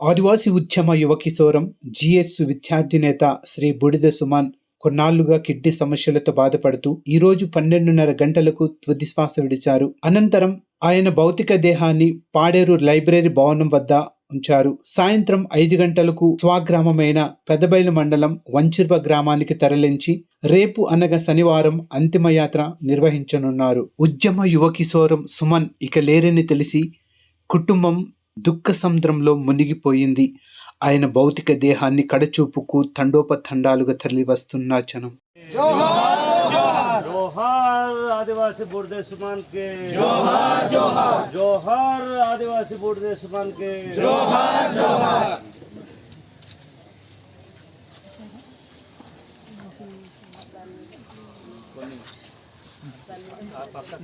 ఆదివాసీ ఉద్యమ యువ కిశోరం జిఎస్ విద్యార్థి నేత శ్రీ బుడిద సుమాన్ కొన్నాళ్ళుగా కిడ్నీ సమస్యలతో బాధపడుతూ ఈ రోజు పన్నెండున్నర గంటలకు తుది శ్వాస విడిచారు. అనంతరం ఆయన భౌతిక దేహాన్ని పాడేరు లైబ్రరీ భవనం వద్ద ఉంచారు. సాయంత్రం ఐదు గంటలకు స్వగ్రామమైన పెదబైలు మండలం వంచిర్వ గ్రామానికి తరలించి రేపు అనగా శనివారం అంతిమయాత్ర నిర్వహించనున్నారు. ఉద్యమ యువ కిశోరం సుమన్ ఇక లేరని తెలిసి కుటుంబం దుఃఖ సముద్రంలో మునిగిపోయింది. ఆయన భౌతిక దేహాన్ని కడచూపుకు తండోపతండాలుగా తరలి వస్తున్న జనం. జోహార్ ఆదివాసీ జోహార్ ఆదివాసీ ఆ పక్క